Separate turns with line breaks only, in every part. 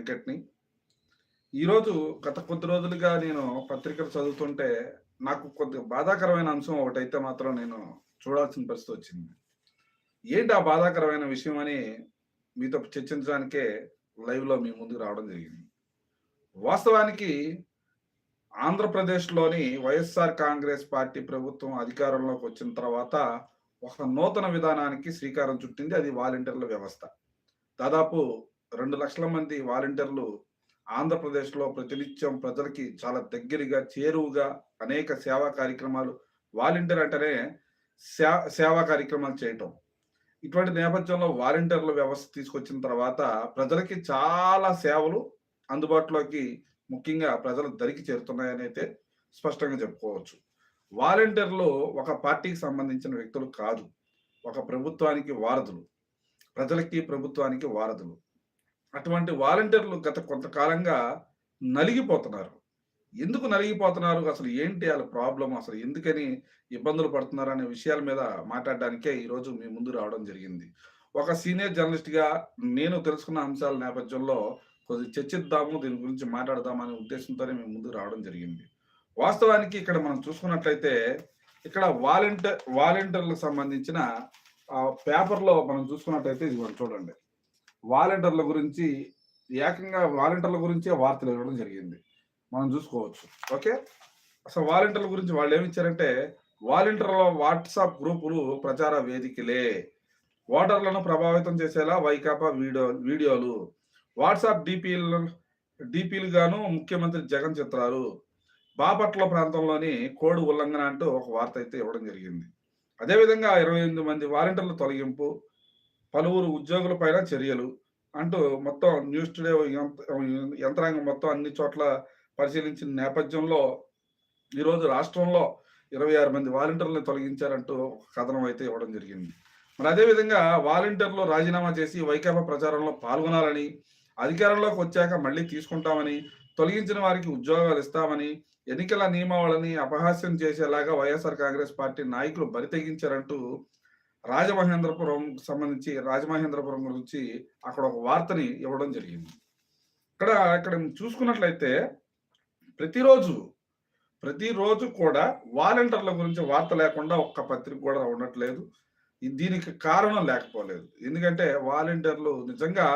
వెంకట్ని. ఈరోజు గత కొద్ది రోజులుగా నేను పత్రికలు చదువుతుంటే నాకు కొద్దిగా బాధాకరమైన అంశం ఒకటైతే మాత్రం నేను చూడాల్సిన పరిస్థితి వచ్చింది. ఏంటి ఆ బాధాకరమైన విషయం అని మీతో చర్చించడానికే లైవ్లో మీ ముందుకు రావడం జరిగింది. వాస్తవానికి ఆంధ్రప్రదేశ్లోని వైఎస్ఆర్ కాంగ్రెస్ పార్టీ ప్రభుత్వం అధికారంలోకి వచ్చిన తర్వాత ఒక నూతన విధానానికి శ్రీకారం చుట్టింది అది వాలంటీర్ల వ్యవస్థ. దాదాపు రెండు లక్షల మంది వాలంటీర్లు ఆంధ్రప్రదేశ్లో ప్రతినిత్యం ప్రజలకి చాలా దగ్గరగా చేరువుగా అనేక సేవా కార్యక్రమాలు వాలంటీర్ అంటేనే సే సేవా కార్యక్రమాలు చేయటం. ఇటువంటి నేపథ్యంలో వాలంటీర్ల వ్యవస్థ తీసుకొచ్చిన తర్వాత ప్రజలకి చాలా సేవలు అందుబాటులోకి ముఖ్యంగా ప్రజల దరికి చేరుతున్నాయని అయితే స్పష్టంగా చెప్పుకోవచ్చు. వాలంటీర్లు ఒక పార్టీకి సంబంధించిన వ్యక్తులు కాదు. ఒక ప్రభుత్వానికి వారధులు. ప్రజలకి ప్రభుత్వానికి వారధులు. అటువంటి వాలంటీర్లు గత కొంతకాలంగా నలిగిపోతున్నారు. ఎందుకు నలిగిపోతున్నారు? అసలు ఏంటి వాళ్ళ ప్రాబ్లం అసలు ఎందుకని ఇబ్బందులు పడుతున్నారు అనే విషయాల మీద మాట్లాడడానికే ఈరోజు మీ ముందు రావడం జరిగింది. ఒక సీనియర్ జర్నలిస్ట్గా నేను తెలుసుకున్న అంశాల నేపథ్యంలో కొద్దిగా చర్చిద్దాము దీని గురించి మాట్లాడదామనే ఉద్దేశంతోనే మేము ముందు రావడం జరిగింది. వాస్తవానికి ఇక్కడ మనం చూసుకున్నట్లయితే ఇక్కడ వాలంటీర్ వాలంటీర్లకు సంబంధించిన పేపర్లో మనం చూసుకున్నట్లయితే ఇది మనం చూడండి. వాలంటీర్ల గురించి ఏకంగా వాలంటీర్ల గురించే వార్తలు ఇవ్వడం జరిగింది. మనం చూసుకోవచ్చు. ఓకే? అసలు వాలంటీర్ల గురించి వాళ్ళు ఏమిచ్చారంటే వాలంటీర్ల వాట్సాప్ గ్రూపులు ప్రచార వేదికలే. ఓటర్లను ప్రభావితం చేసేలా వైకాపా వీడియో వీడియోలు. వాట్సాప్ డిపిలు డిపిలు గాను ముఖ్యమంత్రి జగన్ చిత్రాలు బాపట్ల ప్రాంతంలోని కోడు ఉల్లంఘన అంటూ ఒక వార్త అయితే ఇవ్వడం జరిగింది. అదేవిధంగా ఇరవై ఎనిమిది మంది వాలంటీర్ల తొలగింపు పలువురు ఉద్యోగుల పైన చర్యలు అంటూ మొత్తం న్యూస్ టుడే యంత్రాంగం మొత్తం అన్ని చోట్ల పరిశీలించిన నేపథ్యంలో ఈరోజు రాష్ట్రంలో ఇరవై ఆరు మంది వాలంటీర్లను తొలగించారంటూ ఒక కథనం అయితే ఇవ్వడం జరిగింది. మరి అదేవిధంగా వాలంటీర్లు రాజీనామా చేసి వైకాపా ప్రచారంలో పాల్గొనాలని అధికారంలోకి వచ్చాక మళ్ళీ తీసుకుంటామని తొలగించిన వారికి ఉద్యోగాలు ఇస్తామని ఎన్నికల నియమావళిని అపహాస్యం చేసేలాగా వైఎస్ఆర్ కాంగ్రెస్ పార్టీ నాయకులు బరితెగించారంటూ రాజమహేంద్రపురం సంబంధించి రాజమహేంద్రపురం గురించి అక్కడ ఒక వార్తని ఇవ్వడం జరిగింది. ఇక్కడ ఇక్కడ చూసుకున్నట్లయితే ప్రతిరోజు ప్రతిరోజు కూడా వాలంటీర్ల గురించి వార్త లేకుండా ఒక్క పత్రిక కూడా ఉండట్లేదు. దీనికి కారణం లేకపోలేదు. ఎందుకంటే వాలంటీర్లు నిజంగా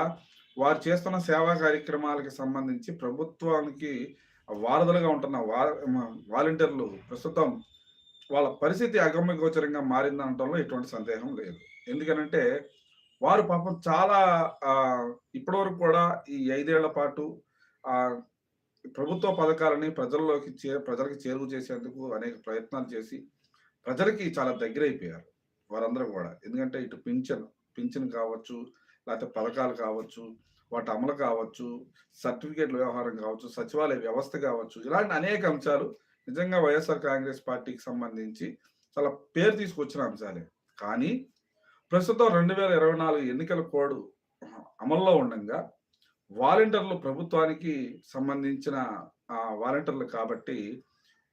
వారు చేస్తున్న సేవా కార్యక్రమాలకి సంబంధించి ప్రభుత్వానికి వారధులుగా ఉంటున్న వాలంటీర్లు ప్రస్తుతం వాళ్ళ పరిస్థితి అగమ్య గోచరంగా మారిందనటంలో ఎటువంటి సందేహం లేదు. ఎందుకనంటే వారు పాపం చాలా ఇప్పటివరకు కూడా ఈ ఐదేళ్ళ పాటు ప్రభుత్వ పథకాలని ప్రజల్లోకి చే ప్రజలకి చేరువ చేసేందుకు అనేక ప్రయత్నాలు చేసి ప్రజలకి చాలా దగ్గర అయిపోయారు వారందరూ కూడా. ఎందుకంటే ఇటు పింఛన్ పింఛన్ కావచ్చు లేకపోతే పథకాలు కావచ్చు వాటి అమలు కావచ్చు సర్టిఫికేట్ల వ్యవహారం కావచ్చు సచివాలయ వ్యవస్థ కావచ్చు ఇలాంటి అనేక అంశాలు నిజంగా వైఎస్ఆర్ కాంగ్రెస్ పార్టీకి సంబంధించి చాలా పేరు తీసుకొచ్చిన అంశాలే కానీ ప్రస్తుతం రెండు వేల ఇరవై నాలుగు ఎన్నికల కోడ్ అమల్లో ఉండగా వాలంటీర్లు ప్రభుత్వానికి సంబంధించిన వాలంటీర్లు కాబట్టి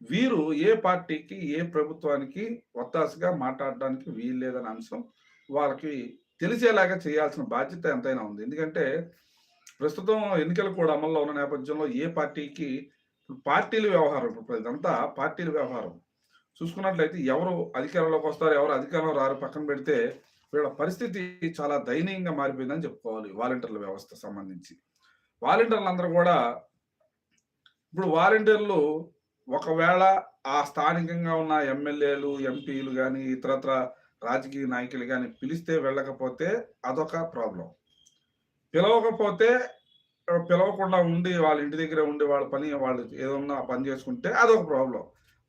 వీరు ఏ పార్టీకి ఏ ప్రభుత్వానికి ఒత్తాసగా మాట్లాడడానికి వీలు లేదనే అంశం వాళ్ళకి తెలిసేలాగా చేయాల్సిన బాధ్యత ఎంతైనా ఉంది. ఎందుకంటే ప్రస్తుతం ఎన్నికలు కూడా అమల్లో ఉన్న నేపథ్యంలో ఏ పార్టీకి పార్టీల వ్యవహారం ఇప్పుడు ఇదంతా పార్టీల వ్యవహారం. చూసుకున్నట్లయితే ఎవరు అధికారంలోకి వస్తారు ఎవరు అధికారంలో రారు పక్కన పెడితే వీళ్ళ పరిస్థితి చాలా దయనీయంగా మారిపోయిందని చెప్పుకోవాలి వాలంటీర్ల వ్యవస్థ సంబంధించి. వాలంటీర్లు అందరూ కూడా ఇప్పుడు వాలంటీర్లు ఒకవేళ ఆ స్థానికంగా ఉన్న ఎమ్మెల్యేలు ఎంపీలు కానీ ఇతరత్ర రాజకీయ నాయకులు కానీ పిలిస్తే వెళ్ళకపోతే అదొక ప్రాబ్లం. పిలవకపోతే పిలవకుండా ఉండి వాళ్ళ ఇంటి దగ్గర ఉండి వాళ్ళ పని వాళ్ళు ఏదన్నా పని చేసుకుంటే అదొక ప్రాబ్లం.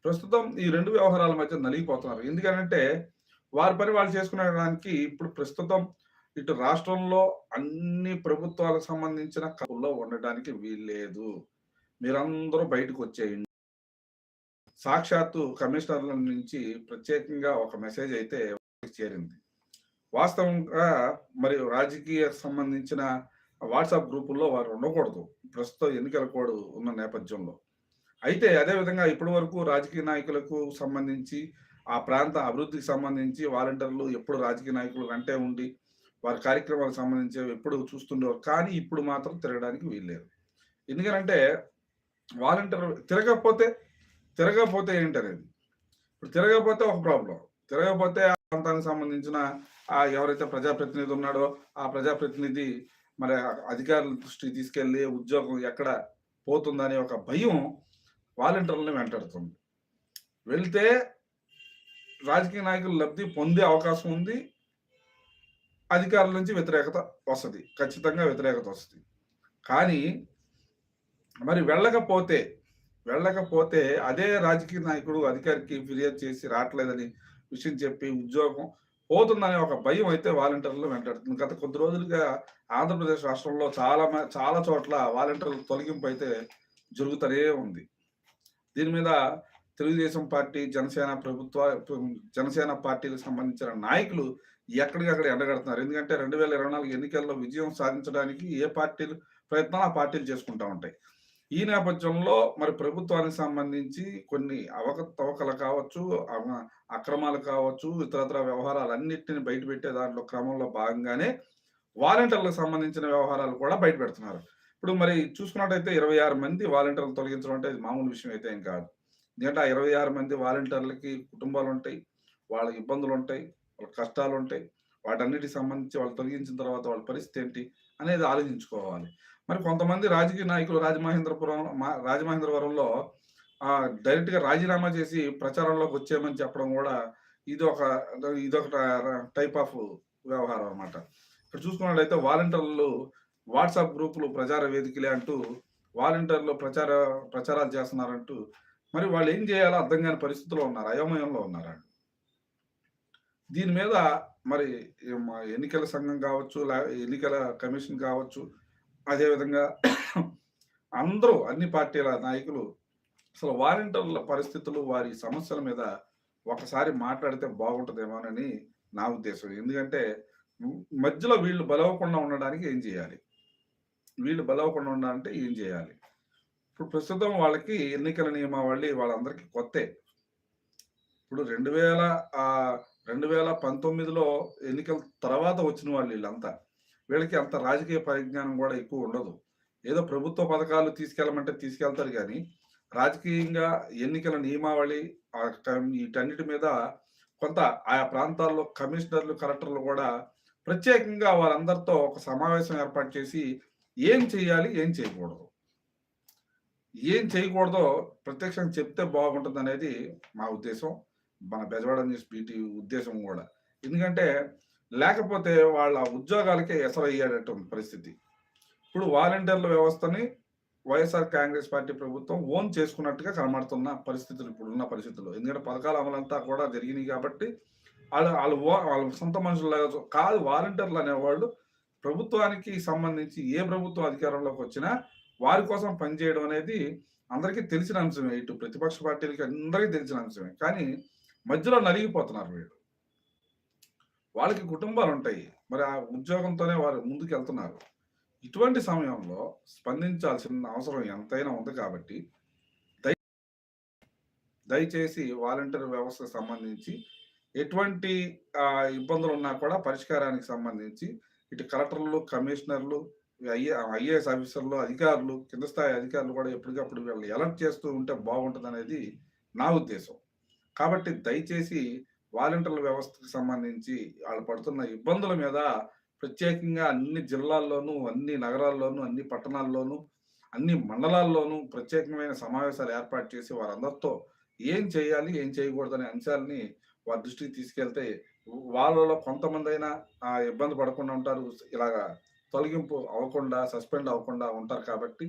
ప్రస్తుతం ఈ రెండు వ్యవహారాల మధ్య నలిగిపోతున్నారు. ఎందుకంటే వారి పని వాళ్ళు చేసుకునేదానికి ఇప్పుడు ప్రస్తుతం ఇటు రాష్ట్రంలో అన్ని ప్రభుత్వాలకు సంబంధించిన కబుల్లో ఉండడానికి వీల్లేదు. మీరందరూ బయటకు వచ్చేయండి. సాక్షాత్తు కమిషనర్ల నుంచి ప్రత్యేకంగా ఒక మెసేజ్ అయితే చేరింది. వాస్తవంగా మరి రాజకీయ సంబంధించిన వాట్సాప్ గ్రూపుల్లో వారు ఉండకూడదు. ప్రస్తుతం ఎన్నికల కోడ్ ఉన్న నేపథ్యంలో. అయితే అదేవిధంగా ఇప్పటి వరకు రాజకీయ నాయకులకు సంబంధించి ఆ ప్రాంత అభివృద్ధికి సంబంధించి వాలంటీర్లు ఎప్పుడు రాజకీయ నాయకులు వెంటే ఉండి వారి కార్యక్రమాలకు సంబంధించి ఎప్పుడు చూస్తుండేవారు. కానీ ఇప్పుడు మాత్రం తిరగడానికి వీల్లేదు. ఎందుకనంటే వాలంటీర్ తిరగకపోతే తిరగకపోతే ఏంటనేది? ఇప్పుడు తిరగకపోతే ఒక ప్రాబ్లం. తిరగకపోతే ఆ ప్రాంతానికి సంబంధించిన ఆ ఎవరైతే ప్రజాప్రతినిధి ఉన్నాడో ఆ ప్రజాప్రతినిధి మరి అధికారుల దృష్టికి తీసుకెళ్ళి ఉద్యోగం ఎక్కడ పోతుందనే ఒక భయం వాలంటీర్లను వెంటాడుతుంది. వెళ్తే రాజకీయ నాయకులు లబ్ధి పొందే అవకాశం ఉంది. అధికారుల నుంచి వ్యతిరేకత వస్తుంది. ఖచ్చితంగా వ్యతిరేకత వస్తుంది. కానీ మరి వెళ్ళకపోతే వెళ్ళకపోతే అదే రాజకీయ నాయకుడు అధికారికి ఫిర్యాదు చేసి రావట్లేదని విషయం చెప్పి ఉద్యోగం పోతుందనే ఒక భయం అయితే వాలంటీర్లు వెంటాడుతుంది. గత కొద్ది రోజులుగా ఆంధ్రప్రదేశ్ రాష్ట్రంలో చాలా మ- చాలా చోట్ల వాలంటీర్ల తొలగింపు అయితే జరుగుతూనే ఉంది. దీని మీద తెలుగుదేశం పార్టీ జనసేన ప్రభుత్వ జనసేన పార్టీలకు సంబంధించిన నాయకులు ఎక్కడికక్కడ ఎండగడుతున్నారు. ఎందుకంటే రెండు వేల ఇరవై నాలుగు ఎన్నికల్లో విజయం సాధించడానికి ఏ పార్టీలు ప్రయత్నాలు ఆ పార్టీలు చేసుకుంటా ఉంటాయి. ఈ నేపథ్యంలో మరి ప్రభుత్వానికి సంబంధించి కొన్ని అవకతవకలు కావచ్చు అక్రమాలు కావచ్చు ఇతరత్ర వ్యవహారాలన్నింటిని బయట పెట్టే దాంట్లో క్రమంలో భాగంగానే వాలంటీర్లకు సంబంధించిన వ్యవహారాలు కూడా బయట పెడుతున్నారు. ఇప్పుడు మరి చూసుకున్నట్టయితే ఇరవై ఆరు మంది వాలంటీర్లు తొలగించడం అంటే మామూలు విషయం అయితే ఏం కాదు. ఎందుకంటే ఆ ఇరవై ఆరు మంది వాలంటీర్లకి కుటుంబాలు ఉంటాయి వాళ్ళ ఇబ్బందులు ఉంటాయి వాళ్ళ కష్టాలు ఉంటాయి. వాటన్నిటికి సంబంధించి వాళ్ళు తొలగించిన తర్వాత వాళ్ళ పరిస్థితి ఏంటి అనేది ఆలోచించుకోవాలి. మరి కొంతమంది రాజకీయ నాయకులు రాజమహేంద్రపురం మా- రాజమహేంద్రవరంలో ఆ డైరెక్ట్గా రాజీనామా చేసి ప్రచారంలోకి వచ్చేయమని చెప్పడం కూడా ఇది ఒక ఇది ఒక టైప్ ఆఫ్ వ్యవహారం అనమాట ఇక్కడ చూసుకున్నట్లయితే వాలంటీర్లు వాట్సాప్ గ్రూపులు ప్రచార వేదికలే అంటూ వాలంటీర్లు ప్రచార ప్రచారాలు చేస్తున్నారంటూ మరి వాళ్ళు ఏం చేయాలో అర్థం కాని పరిస్థితిలో ఉన్నారు అయోమయంలో ఉన్నారు దీని మీద మరి మా ఎన్నికల సంఘం కావచ్చు ఎన్నికల కమిషన్ కావచ్చు అదేవిధంగా అందరూ అన్ని పార్టీల నాయకులు అసలు వాలంటీర్ల పరిస్థితులు వారి సమస్యల మీద ఒకసారి మాట్లాడితే బాగుంటుందేమోనని నా ఉద్దేశం. ఎందుకంటే మధ్యలో వీళ్ళు బలవకుండా ఉండడానికి ఏం చేయాలి? వీళ్ళు బలవకుండా ఉండాలంటే ఏం చేయాలి? ఇప్పుడు ప్రస్తుతం వాళ్ళకి ఎన్నికల నియమావళి వాళ్ళందరికీ కొత్తే. ఇప్పుడు రెండు వేల రెండు వేల పంతొమ్మిదిలో ఎన్నికల తర్వాత వచ్చిన వాళ్ళు వీళ్ళంతా. వీళ్ళకి అంత రాజకీయ పరిజ్ఞానం కూడా ఎక్కువ ఉండదు. ఏదో ప్రభుత్వ పథకాలు తీసుకెళ్ళమంటే తీసుకెళ్తారు కానీ రాజకీయంగా ఎన్నికల నియమావళి ఆ వీటన్నిటి మీద కొంత ఆయా ప్రాంతాల్లో కమిషనర్లు కలెక్టర్లు కూడా ప్రత్యేకంగా వారందరితో ఒక సమావేశం ఏర్పాటు చేసి ఏం చేయాలి ఏం చేయకూడదు. ఏం చేయకూడదో ప్రత్యక్షంగా చెప్తే బాగుంటుంది అనేది మా ఉద్దేశం. మన బెజవాడ న్యూస్ బీటీ ఉద్దేశం కూడా. ఎందుకంటే లేకపోతే వాళ్ళ ఉద్యోగాలకే ఎసరయ్యేటటువంటి పరిస్థితి. ఇప్పుడు వాలంటీర్ల వ్యవస్థని వైఎస్ఆర్ కాంగ్రెస్ పార్టీ ప్రభుత్వం ఓన్ చేసుకున్నట్టుగా కనబడుతున్న పరిస్థితులు ఇప్పుడున్న పరిస్థితుల్లో ఎందుకంటే పథకాల అమలంతా కూడా జరిగినాయి కాబట్టి వాళ్ళు వాళ్ళు వాళ్ళ సొంత మనుషులు కాదు వాలంటీర్లు అనేవాళ్ళు ప్రభుత్వానికి సంబంధించి ఏ ప్రభుత్వం అధికారంలోకి వచ్చినా వారి కోసం పనిచేయడం అనేది అందరికీ తెలిసిన అంశమే. ఇటు ప్రతిపక్ష పార్టీలకి అందరికీ తెలిసిన అంశమే. కానీ మధ్యలో నలిగిపోతున్నారు వీళ్ళు. వాళ్ళకి కుటుంబాలు ఉంటాయి మరి ఆ ఉద్యోగంతోనే వారు ముందుకు వెళ్తున్నారు ఇటువంటి సమయంలో స్పందించాల్సిన అవసరం ఎంతైనా ఉంది కాబట్టి దయచేసి వాలంటీర్ వ్యవస్థకు సంబంధించి ఎటువంటి ఇబ్బందులు ఉన్నా కూడా పరిష్కారానికి సంబంధించి ఇటు కలెక్టర్లు కమిషనర్లు ఐఏ ఐఏఎస్ ఆఫీసర్లు అధికారులు కింద స్థాయి అధికారులు కూడా ఎప్పటికప్పుడు వీళ్ళని అలర్ట్ చేస్తూ ఉంటే బాగుంటుంది అనేది నా ఉద్దేశం. కాబట్టి దయచేసి వాలంటీర్ల వ్యవస్థకు సంబంధించి వాళ్ళు పడుతున్న ఇబ్బందుల మీద ప్రత్యేకంగా అన్ని జిల్లాల్లోనూ అన్ని నగరాల్లోనూ అన్ని పట్టణాల్లోనూ అన్ని మండలాల్లోనూ ప్రత్యేకమైన సమావేశాలు ఏర్పాటు చేసి వారందరితో ఏం చేయాలి ఏం చేయకూడదు అనే అంశాలని వారి దృష్టికి తీసుకెళ్తే వాళ్ళలో కొంతమంది అయినా ఆ ఇబ్బంది పడకుండా ఉంటారు. ఇలాగా తొలగింపు అవ్వకుండా సస్పెండ్ అవ్వకుండా ఉంటారు కాబట్టి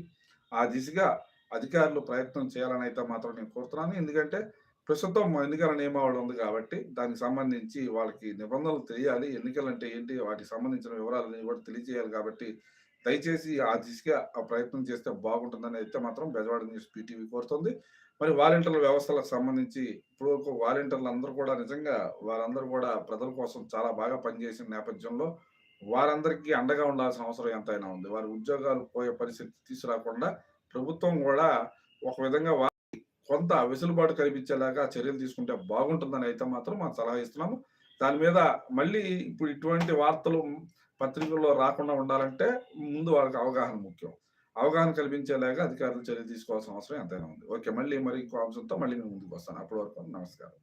ఆ దిశగా అధికారులు ప్రయత్నం చేయాలని అయితే మాత్రం నేను కోరుతున్నాను. ఎందుకంటే ప్రస్తుతం ఎన్నికల నియమావళి ఉంది కాబట్టి దానికి సంబంధించి వాళ్ళకి నిబంధనలు తెలియాలి. ఎన్నికలు అంటే ఏంటి? వాటికి సంబంధించిన వివరాలని కూడా తెలియజేయాలి కాబట్టి దయచేసి ఆ దిశగా ఆ ప్రయత్నం చేస్తే బాగుంటుందని అయితే మాత్రం బెజవాడ న్యూస్ పీటీవీ కోరుతుంది. మరి వాలంటీర్ల వ్యవస్థలకు సంబంధించి ఇప్పుడు వాలంటీర్లు అందరూ కూడా నిజంగా వారందరూ కూడా ప్రజల కోసం చాలా బాగా పనిచేసిన నేపథ్యంలో వారందరికీ అండగా ఉండాల్సిన అవసరం ఎంతైనా ఉంది. వారి ఉద్యోగాలు పోయే పరిస్థితి తీసుకురాకుండా ప్రభుత్వం కూడా ఒక విధంగా కొంత వెసులుబాటు కల్పించేలాగా చర్యలు తీసుకుంటే బాగుంటుందని అయితే మాత్రం మనం సలహా ఇస్తున్నాము దాని మీద మళ్ళీ ఇప్పుడు ఇటువంటి వార్తలు పత్రికల్లో రాకుండా ఉండాలంటే ముందు వాళ్ళకి అవగాహన ముఖ్యం. అవగాహన కల్పించేలాగా అధికారులు చర్య తీసుకోవాల్సిన అవసరం ఎంతైనా ఉంది. ఓకే. మళ్ళీ మరి ఇంకో అంశంతో మళ్ళీ నేను ముందుకు వస్తాను అప్పటి వరకు నమస్కారం.